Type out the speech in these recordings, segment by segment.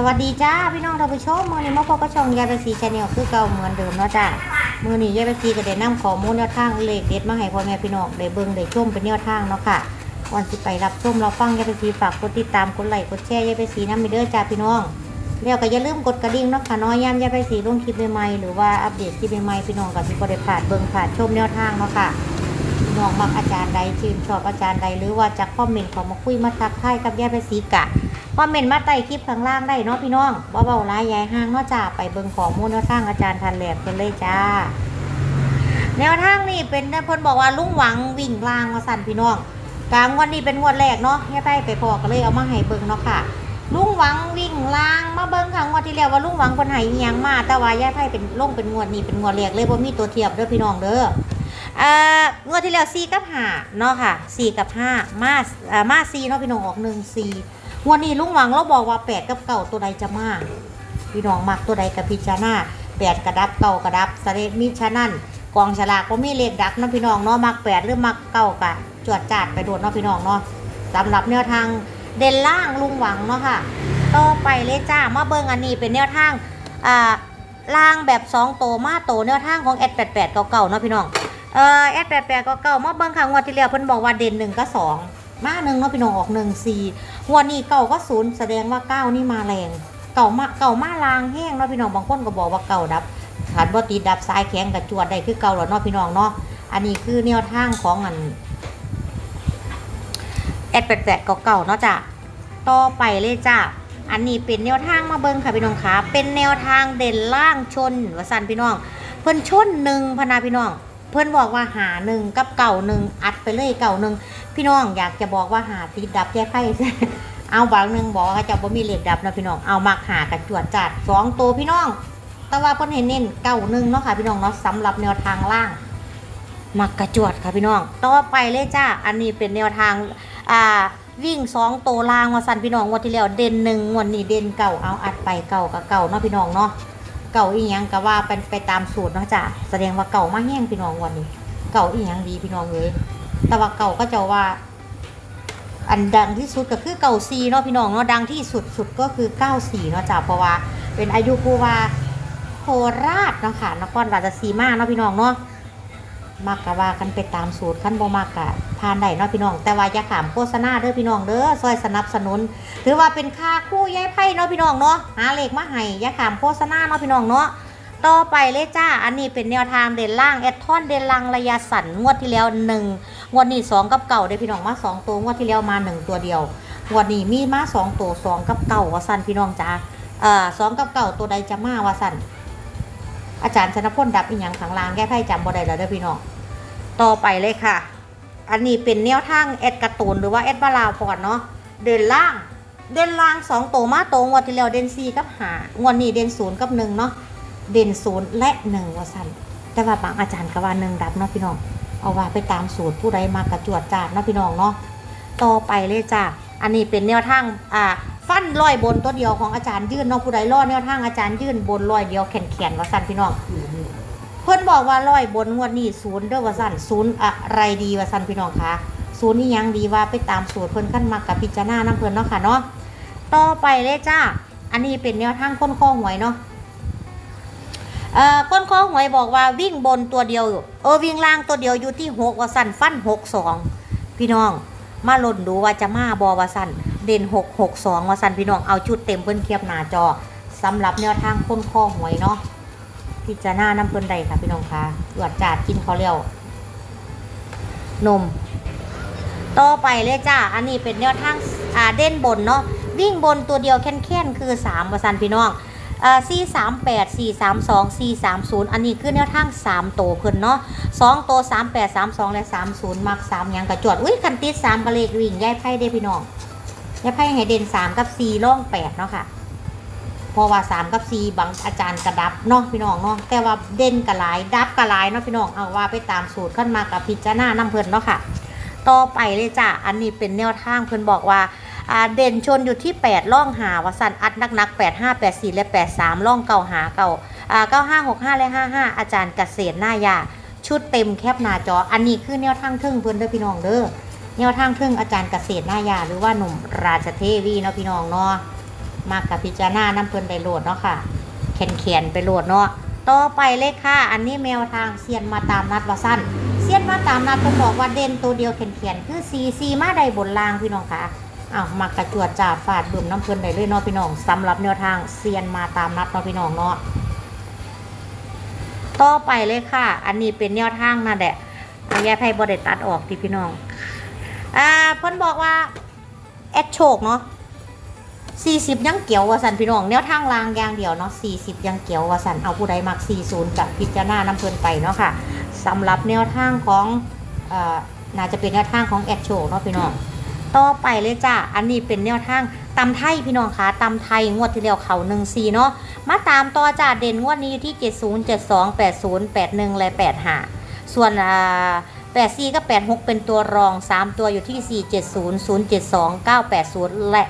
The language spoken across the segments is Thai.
สวัสดีจ้าพี่น้องท่านผู้ชมมือนี้มาพบกับช่องยายไปสีชาแนลคือเก่าเหมือนเดิมเนาะจ้ามือนี้ยายไปสีก็ได้นำข้อมูลแนวทางเลขเด็ดมาให้พ่อแม่พี่น้องได้เบิ่งได้ชมเป็นแนวทางเนาะค่ะวันสิไปรับชมเราฟังยายไปสีฝากกดติดตามกดไลค์กดแชร์ยายไปสีน้ำไปเด้อจ้าพี่น้องแล้วก็อย่าลืมกดกระดิ่งเนาะค่ะน้อยยามยายไปสีลงคลิปใหม่ๆหรือว่าอัปเดตคลิปใหม่ๆพี่น้องก็สิบ่ได้พลาดเบิ่งพลาดชมแนวทางเนาะค่ะ น้องมักอาจารย์ใดชื่นชอบอาจารย์ใดหรือว่าจะคอมเมนต์ของมาคุยมาทักทายกับยายไปสีกะคอมเมนต์มาใต้คลิปข้างล่างได้เนาะพี่น้องบ่าเบาๆร้ายยายห้างเนาะจ้าไปเบิ่งของมูลแนวทางอาจารย์ทันแหลกกันเลยจ้า แนวทางนี่เป็นเพิ่นบอกว่าลุงหวังวิ่งลางมาสั่นพี่น้องกลางวันนี้เป็นงวดแรกเนาะยายไปไปพอก็เลยเอามาให้เบิ่งเนาะค่ะลุงหวังวิ่งลางมาเบิ่งครั้งงวดที่แล้วว่าลุงหวังเพิ่นให้อียังมา แต่ว่ายายไผเป็นลงเป็นงวดนี้เป็นงวดแรกเลยบ่มีตัวเทียบเด้อพี่น้องเด้อ งวดที่แล้ว4กับ5เนาะค่ะ4กับ5มาเอ่อมา4เนาะพี่น้องออก1 4งวดนี้ลุงหวังเราบอกว่า8กับเก่าตัวใดจะมาพี่น้องมักตัวใดกับพิจารณา8กระดับเก่ากระดับสะเลมิฉะนั้นกองฉลากก็มีเลขดักเนาะพี่น้องเนาะมัก8หรือมักเก่ากะจวดจาดไปโดดเนาะพี่น้องเนาะสำหรับแนวทางเด่นล่างลุงหวังเนาะค่ะต่อไปเลยจ้ามาเบิ่งอันนี้เป็นแนวทางอ่าล่างแบบ2โตมาโตแนวทางของ S88 เก่าๆเนาะพี่น้อง เอ่อ S88 ก็เก่ามาเบิ่งครั้งวันที่แล้วเพิ่นบอกว่าเด่นหนึ่งก็สองมาหนึ่งเนาะพี่น้องออกหนึ่งสี่งวันนี้เก่าก็ศูนย์แสดงว่าเก้านี่มาแรงเก่ามาเก่ามาลางแห้งเนาะพี่น้องบางคนก็บอกว่าเก่าดับขันบ่ติดดับซ้ายแข็งกับจวดได้คือเก่าแล้วเนาะพี่น้องเนาะอันนี้คือแนวทางของอัน S88 ก็เก่าเนาะจ้ะต่อไปเลยจ้ะอันนี้เป็นแนวทางมาเบิ่งค่ะพี่น้องคะเป็นแนวทางเด่นล่างชนว่าซั่นพี่น้อง เพิ่นชนหนึ่งพนาพี่น้อง เพิ่อนบอกว่าหาหนึ่งกับเก่าหนึ่งอัดไปเลยเก่าหนึ่งพี่น้องอยากจะบอกว่าหาติดดับแย่ไพ่เอาบางหนึ่งบอกว่าจะบ่มีเหล็กดับนะพี่น้องเอามากหากระจวดจัดสองตัวพี่น้อง แต่ว่าเพิ่นให้เน้นเก่าหนึ่งเนาะค่ะพี่น้องเนาะสำหรับแนวทางล่างมักกระจวดค่ะพี่น้องต่อไปเลยจ้าอันนี้เป็นแนวทางอ่าวิ่งสองโตวล่างมาสั่นพี่น้องวันที่แล้วเด่นหนึ่งงวันนี้เด่นเก่าเอาอัดไปเก่ากับเก่าเนาะพี่น้องเนาะ เก่าอีหยังก็ว่าเป็นไปตามสูตรเนาะจ้ะแสดงว่าเก่ามากแห้งพี่น้องวันนี้ เก่าอีหยังดีพี่น้องเลยแต่ว่าเก่าก็จะว่า อันดังที่สุดก็คือเก่าซีเนาะพี่น้องเนาะดังที่สุดสุดก็คือเก้าสี่เนาะจ้ะเพราะว่า เป็นอายุผู้ว่าโคราชเนาะค่ะนครราชสีมาเนาะพี่น้องเนาะ มักกะว่ากันไปตามสูตรขั้นบ่มักกะผ่านได้เนาะพี่น้อง แต่ว่าอย่าขามโฆษณาเด้อพี่น้องเด้อซอยสนับสนุน ถือว่าเป็นค่าคู่ย้ายไพ่เนาะพี่น้องเนาะหาเลขมาให้อย่าขามโฆษณาเนาะพี่น้องเนาะต่อไปเลยจ้า อันนี้เป็นแนวทางเด่นล่างแอดทอนเด่นลังระยะสั้นงวดที่แล้วหนึ่งงวดนี้สองกับเก่าเด้อพี่น้องมาสองตัวงวดที่แล้วมาหนึ่งตัวเดียวงวดนี้มีมาสองตัวสองกับเก่าว่าสั้นพี่น้องจ้าเอ่อสองกับเก่าตัวใดจะมาว่าสั้น อาจารย์ชนพลดับอีหยังขังลางแก้ไพ่จำบ่ได้แล้วเด้อพี่น้องต่อไปเลยค่ะ อันนี้เป็นแนวทางแอดกร์ตูนหรือว่าแอดบาลาวพอดเนาะเดินล่าง เดินล่างสองโตมาโตงวดที่แล้วเด่นสี่กับหางวดนี้เด่นศูนย์กับหนึ่งเนาะเด่นศูนย์และหนึ่งว่าสันแต่ว่าบางอาจารย์ก็ว่าหนึ่งดับเนาะพี่น้องเอาว่าไปตามสูตรผู้ใดมากระจวดจาดเนาะพี่น้องเนาะต่อไปเลยจ้าอันนี้เป็นแนวทางอ่า ฟันลอยบนตัวเดียวของอาจารย์ยื่นเนาะผู้ใดรอดแนวทางอาจารย์ยื่นบนลอยเดียวแขนแขนๆว่าสันพี่น้องเพื่อนบอกว่าร้อยบนงวดนี้ศูนย์เด้อว่าสั่นศูนย์อะไรดีว่าสั่นพี่น้องคะศูนย์นี่ยังดีว่าไปตามสูตรเพิ่นขั้นมากับพิจารณาน้ำเพิ่นเนาะค่ะเนาะต่อไปเลยจ้าอันนี้เป็นแนวทางค้นข้อหวยเนาะเอ่อค้นข้อหวยบอกว่าวิ่งบนตัวเดียวอยู่เออวิ่งล่างตัวเดียวอยู่ที่หกว่าสั่นฟันหกสองพี่น้อง มาล่นดูว่าจะมาบอว่าสั่นเด่นหกหกสองว่าสั่นพี่น้องเอาชุดเต็มเพิ่นเทียบหน้าจอสำหรับแนวทางค้นข้อหวยเนาะพิจารณาน้ำเพิ่นใดค่ะพี่น้องคะตรวจจาดกินเขาวเร็วนม ต่อไปเลยจ้า อันนี้เป็นแนวทางอ่าเด่นบนเนาะวิ่งบนตัวเดียวแค่นๆคือ3ประสันพี่น้อง อ่า4 3 8 4 3 2 4 3 0อันนี้คือแนวทาง3โตเพิ่นเนาะ2โต3 8 3 2และ30มัก3หยังกระจวดอุ้ยคันติด3กระเลขวิ่งย้ายไพ่ได้พี่น้องย้ายไพ่ให้เด่น3กับ4ล่อง8เนาะค่ะเพราะว่า3กับ4บางอาจารย์กระดับเนาะพี่น้องเนาะแต่ว่าเด่นกระหลายดับกระหลายเนาะพี่น้องเอาว่าไปตามสูตรขึ้นมากับพิจารณาน้ำเพิ่นเนาะค่ะ ต่อไปเลยจ้ะอันนี้เป็นแนวทางเพิ่นบอกว่า เด่นชนอยู่ที่ 8 ล่องหาวสันอัดนักๆ 8 5 8 4 และ 8 3 ล่องเก่าหาเก่าอ่า9 5 6 5และ55อาจารย์เกษตรหน้ายา ชุดเต็มแคบหน้าจอ อันนี้คือแนวทางทึ่งเพิ่อนเด้อพี่น้องเด้อแนวทางทึ่งอาจารย์เกษตรหน้ายา หรือว่าหนุ่มราชเทวีเนาะพี่น้องเนาะมากกับพิจารณาน้ำเพิ่อนได้โหลดเนาะค่ะแขนแขนไปโหลดเนาะต่อไปเลยค่ะ อันนี้แมวทางเซียนมาตามนัดวาสั้นเซียนมาตามนัดเพิ่นบอกว่าเด่นตัวเดียวแขนแขนคือซีซีมาได้บนรางพี่น้องค่ะ อ้าวมักกระจวดจ่าดฟาดบึมน้ำเพลินได้เลยเนาะพี่น้องสำหรับแนวทางเซียนมาตามนัดเนาะพี่น้องเนาะต่อไปเลยค่ะ อันนี้เป็นแนวทางนั่นแหละอาแยกให้บริตัดออกทีพี่น้องอ่าเพิ่นบอกว่าแอดโชคเนาะ40ยังเกี่ยวว่าสันพี่น้องแนวทางรางอย่างเดียวเนาะ40ยังเกี่ยวว่าสันเอาผู้ใดมัก40กับพิจารณาน้ำเพลินไปเนาะค่ะสำหรับแนวทางของอ่อน่าจะเป็นแนวทางของแอดโชคเนาะพี่น้อง ต่อไปเลยจ้ะ อันนี้เป็นแนวทางตำไทยพี่น้องคะตำไทยงวดที่แล้วเขาหนึ่งซีเนาะ มาตามต่อจ้ะ เด่นงวดนี้อยู่ที่ 70 72 80 81 และ 85 ส่วนอ่า84กับ86 เป็นตัวรอง 3 ตัวอยู่ที่ 470 072 980 และ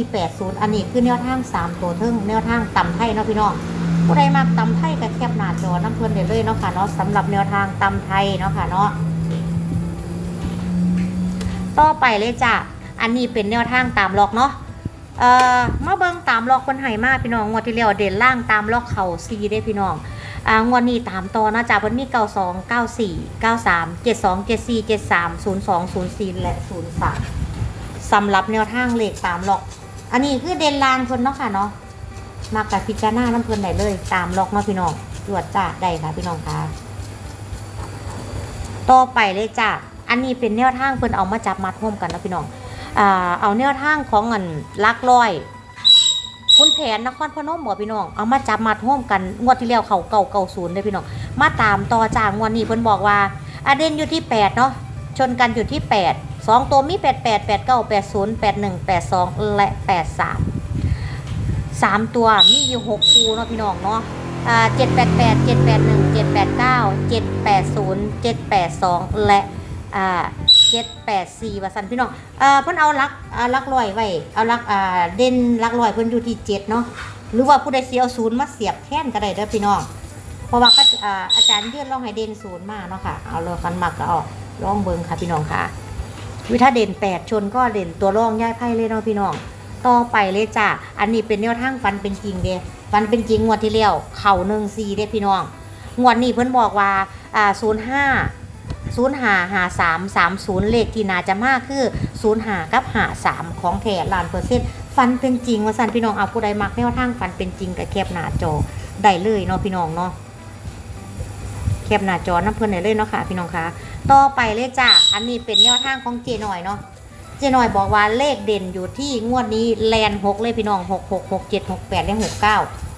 480 อันนี้คือแนวทาง 3 ตัวเทิงแนวทางตำไทยเนาะพี่น้องผู้ใดมักตำไทยก็แคบหน้าจอน้ำเพิ่นได้เลยเนาะค่ะเนาะสำหรับแนวทางตำไทยเนาะค่ะเนาะ ต่อไปเลยจ้ะ อันนี้เป็นแนวทางตามล็อกเนาะ เอ่อมาเบิ่งตามล็อกคนไห้มาพี่น้องงวดที่แล้วเด่นล่างตามล็อกเข่าซีได้พี่น้องอ่างวดนี้ตามต่อนะจ๊ะเพิ่นมี92 94 93 72 74 73 02 04และ03สำหรับแนวทางเลขตามล็อก อันนี้คือเด่นล่างเพิ่นเนาะค่ะเนาะมากับพิจารณาน้ำเพิ่นได้เลย ตามล็อกเนาะพี่น้องตรวจจ้าได้ค่ะพี่น้องค่ะต่อไปเลยจ้ะ อันนี้เป็นแนวทางเพิ่นเอามาจับมาท่วมกันนะพี่น้องอ่าเอาแนวทางของเงินลักลอยคุณแผนนครพนมบ่พี่น้อง เอามาจับมาท่วมกันงวดที่แล้วเขาเก่าเก่าศูนย์เลยพี่น้อง มาตามต่อจากงวดนี้เพิ่นบอกว่าอาเดนอยู่ที่8เนาะชนกันอยู่ที่ 8 2 ตัวมี 88 89 80 81 82 และ 83 3 ตัวมีอยู่ 6 คู่เนาะพี่น้องเนาะอ่า788 781 789 780 782 และ อ่า784ว่าสันพี่น้องอ่าเพิ่นเอาลักอ่าลักลอยไว้เอาลักอ่าเด่นลักลอยเพิ่นอยู่ที่7เนาะหรือว่าผู้ใดเสิเอาศูนย์มาเสียบแทนก็ได้เด้อพี่น้องเพราะว่าก็อ่าอาจารย์ยื่นลองให้เด่นศูนย์มาเนาะค่ะเอาเลยกันมักก็ออกลองเบิ่งค่ะพี่น้องค่ะวิถ้าเด่น8ชนก็เด่นตัวรองย้ายไพ่เลยเนาะพี่น้องต่อไปเลยจ้ะอันนี้เป็นแนวทางฟันเป็นจริงเด้ฟันเป็นจริงงวดที่แล้วเข่าหนึ่งซีเด้พี่น้องงวดนี้เพิ่นบอกว่าอ่าศูนย์ห้า ศูนย์หาหาสามสามศูนย์เลขที่น่าจะมากคือศูนย์หากับหาสามของแท้ล้านเปอร์เซ็นต์ฟันเป็นจริงว่าสันพี่น้องเอาผู้ใดมักแนวทางฟันเป็นจริงกับแคบหน้าจอได้เลยเนาะพี่น้องเนาะแคบหน้าจอน้ำเพิ่นได้เลยเนาะค่ะพี่น้องคะต่อไปเลยจ้ะอันนี้เป็นแนวทางของเจหน่อยเนาะเจหน่อยบอกว่าเลขเด่นอยู่ที่งวดนี้แลนหกเลยพี่น้องหกหกหกเจ็ดหกแปดและหกเก้า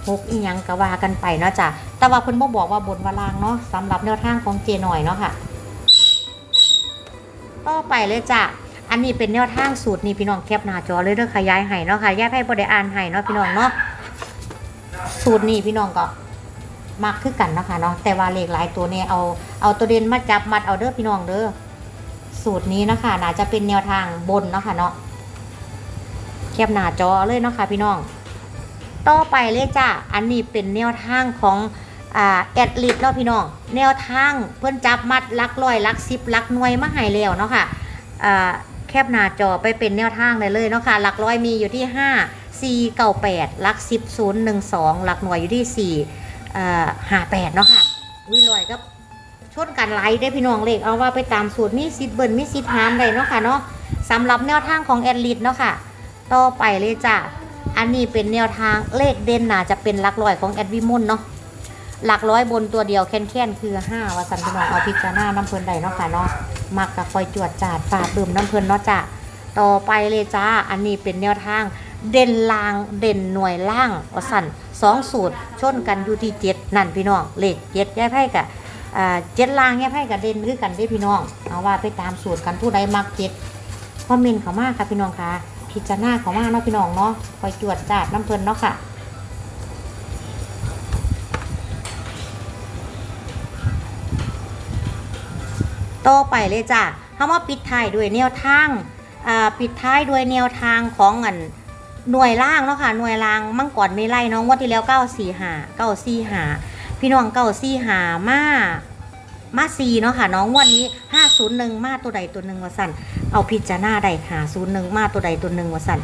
หกอีหยังก็ว่ากันไปเนาะจ้ะแต่ว่าเพิ่นบ่บอกว่าบนวาลางเนาะสำหรับแนวทางของเจหน่อยเนาะค่ะ ต่อไปเลยจ้ะอันนี้เป็นแนวทางสูตรนี่พี่น้องแคปหน้าจอเลยเด้อขยายให้เนาะค่ะแยกให้บ่ได้อ่านให้เนาะพี่น้องเนาะสูตรนี่พี่น้องก็มักคือกันเนาะคะเนาะแต่ว่าเลขหลายตัวเนี่ยเอาเอาตัวเด่นมาจับมัดเอาเด้อพี่น้องเด้อสูตรนี้นะคะน่าจะเป็นแนวทางบนเนาะค่ะเนาะแคปหน้าจอเลยเนาะค่ะพี่น้อง ต่อไปเลยจ้ะอันนี้เป็นแนวทางของ อ่าแอดลิทเนาะพี่น้องแนวทางเพื่อนจับมัดลักร้อยลักสิบลักหน่วยมาให้แล้วเนาะค่ะอ่าแคบหน้าจอไปเป็นแนวทางได้เลยเนาะค่ะหลักร้อยมีอยู่ที่ 5 4 9 8ลักสิบ0 1 2หลักหน่วยอยู่ที่4อ่า5 8เนาะค่ะวิลอยก็ชนกันไหลได้พี่น้องเลขเอาว่าไปตามสูตรมีสิทธิ์เบิ่นมีสิทธิ์หามได้เนาะค่ะเนาะสำหรับแนวทางของแอดลิทเนาะค่ะต่อไปเลยจ้ะอันนี้เป็นแนวทางเลขเด่นน่าจะเป็นลักร้อยของแอดวิมลเนาะ หลักร้อยบนตัวเดียวแค้นๆคือ5วาสันพี่น้องเอาพิจารณาน้ำเพลินใดเนาะค่ะเนาะมักกับคอยจวดจาดฝาดดื่มน้ำเพลินเนาะจ้ะต่อไปเลยจ้าอันนี้เป็นแนวทาง เด่นลางเด่นหน่วยล่างวาสันสองสูตรชนกันอยู่ที่เจ็ดนั่นพี่น้องเลขเจ็ดแย่ไพ่กับเจ็ดลางแย่ไพ่กับเด่นคือกันได้พี่น้องเอาว่าไปตามสูตรกันผู้ใดมักเจ็ดคอมเมนต์เขามากค่ะพี่น้องค่ะพิจารณาเขามากเนาะพี่น้องเนาะคอยจวดจาดน้ำเพลินเนาะค่ะ ต่อไปเลยจ้ะเขามาปิดท้ายด้วยแนวทางปิดท้ายด้วยแนวทางของอันหน่วยล่างเนาะค่ะหน่วยล่างมังก่อนไม่ไล่น้องว่าที่แล้ว 9 4หา9 4หาพี่น้อง9 4หามามาซีเนาะค่ะน้องวันนี้ 501 มาตัวใดตัวหนึ่งว่าสั่นเอาพิจารณาได้หา01 มาตัวใดตัวหนึ่งว่าสั่น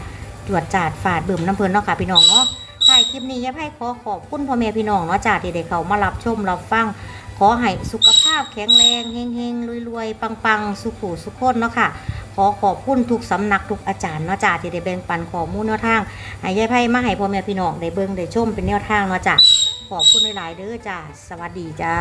จวดจาดฝาดเบิ่มน้ำเพลินเนาะค่ะพี่น้องเนาะถ่ายคลิปนี้ยายไพ่ขอขอบคุณพ่อแม่พี่น้องเนาะจ้าที่ได้เขามารับชมรับฟัง ขอให้สุขภาพแข็งแรงเฮงๆรวยๆ ปังๆ สุขุสุขคนเนาะค่ะ ขอขอบคุณทุกสำนักทุกอาจารย์เนาะจ้าที่ได้แบ่งปันข้อมูลแนวทางให้ยายไพ่มาให้พ่อแม่พี่น้องได้เบิ่งได้ชมเป็นแนวทางเนาะจ้าขอบคุณหลายๆเด้อจ้าสวัสดีจ้า